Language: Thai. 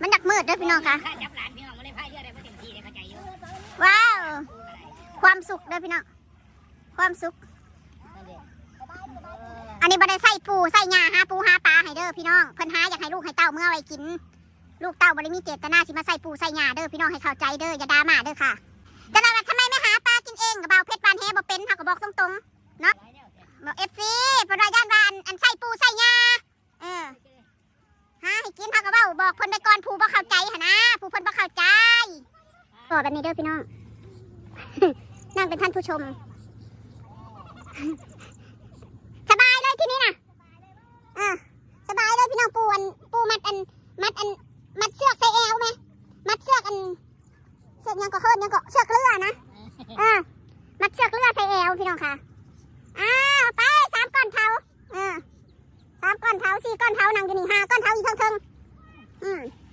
มันดักมืดเด้อพี่น้องค่ะถ้าจับหลานพี่น้องมาเลยพายเรือได้ไม่เต็มที่เลยเข้าใจอยู่ว้าว ความสุขเด้อพี่น้อง ความสุข อันนี้บ่ได้ใส่ปูใส่หญ้าหาปูหาปลาให้เด้อพี่น้อง เพิ่นหาอยากให้ลูกให้เต้าเมื่อไว้กิน ลูกเต้าบ่ได้มีเจตนาสิมาใส่ปูใส่หญ้าเด้อพี่น้องให้เข้าใจเด้ออย่าด่ามาเด้อค่ะแต่ว่าทำไมไม่หาปลากินเองกับเบาเพชรบานแฮบ่เป็นเฮาก็บอกตรงๆ เนาะบอก FC เพิ่นว่าย่านว่าอันอันใส่ปูใส่หญ้าเออหาให้กินเฮาก็เว้า บอกเพิ่นไปก่อนผู้บ่เข้าใจหั่นนะผู้เพิ่นบ่เข้าใจบอกแบบนี้เด้อพี่น้อง นั่งเป็นท่านผู้ชม สบายเลยที่นี่นะอ่าสบายเลยพี่น้องปูอันปูมัดอัน มัดอัน มัดเชือกใส่แอวไหมมัดเชือกอัน เชือกยังก็เคินยังก็เชือกเรือนะอ่ามัดเชือกเรือใส่แอวพี่น้องค่ะอ้าวไปสามก้อนเท้าอ่าสามก้อนเท้าสี่ก้อนเท้านั่งอยู่นี่ห้าก้อนเท้าอีกเทิง Mm.